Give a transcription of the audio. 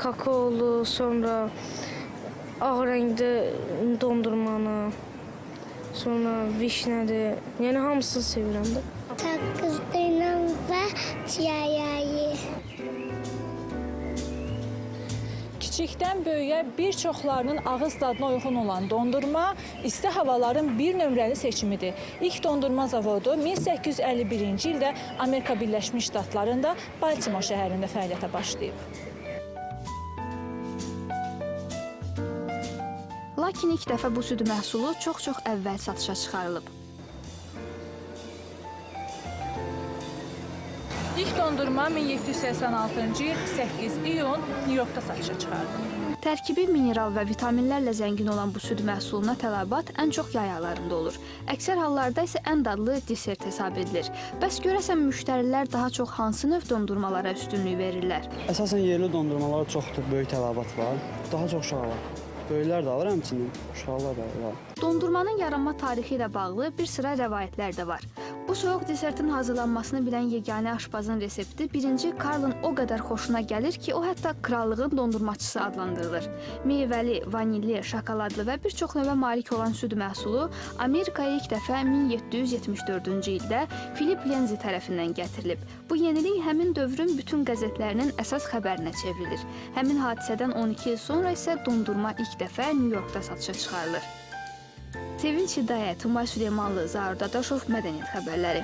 kakaolu, sonra ağ rəngdə dondurmanı, sonra vişnədir. Yəni hamısını sevirəm də. Sakızla ve çiyayayı. Kiçikdən böyüyə bir çoxlarının ağız dadına uyğun olan dondurma isti havaların bir nömrəli seçimidir. İlk dondurma zavodu 1851-ci ildə Amerika Birləşmiş Ştatlarında Baltimore şəhərində fəaliyyətə başlayıb. Lakin ilk dəfə bu süd məhsulu çox-çox əvvəl satışa çıxarılıb. İlk dondurma 1786-cı il 8 iyun Nyu-Yorkda satışa çıxarılıb. Tərkibi mineral və vitaminlərlə zəngin olan bu süd məhsuluna tələbat ən çox yay aylarında olur. Əksər hallarda isə ən dadlı desert hesab edilir. Bəs görəsən müştərilər daha çox hansı növ dondurmalara üstünlük verirlər? Əsasən yerli dondurmalara çox da böyük tələbat var. Daha çox uşaq var. Böyüklər də alır həmçinin, uşaqlar da var. Dondurmanın yaranma tarixi ilə bağlı bir sıra rəvayətlər də var. Bu soyuq desertin hazırlanmasını bilən yeganə aşpazın resepti birinci Karlın o qədər xoşuna gəlir ki, o hətta krallığın dondurmaçısı adlandırılır. Meyvəli, vanilli, şokoladlı və bir çox növə malik olan süd məhsulu Amerikaya ilk dəfə 1774-cü ildə Philip Lenzi tərəfindən gətirilib. Bu yenilik həmin dövrün bütün qəzetlərinin əsas xəbərinə çevrilir. Həmin hadisədən 12 il sonra isə dondurma ilk dəfə Nyu-Yorkda satışa çıxarılır. Sevinç Hidayət, Umay Süleymanlı, Zaur Dadaşov, Mədəniyyət xəbərləri.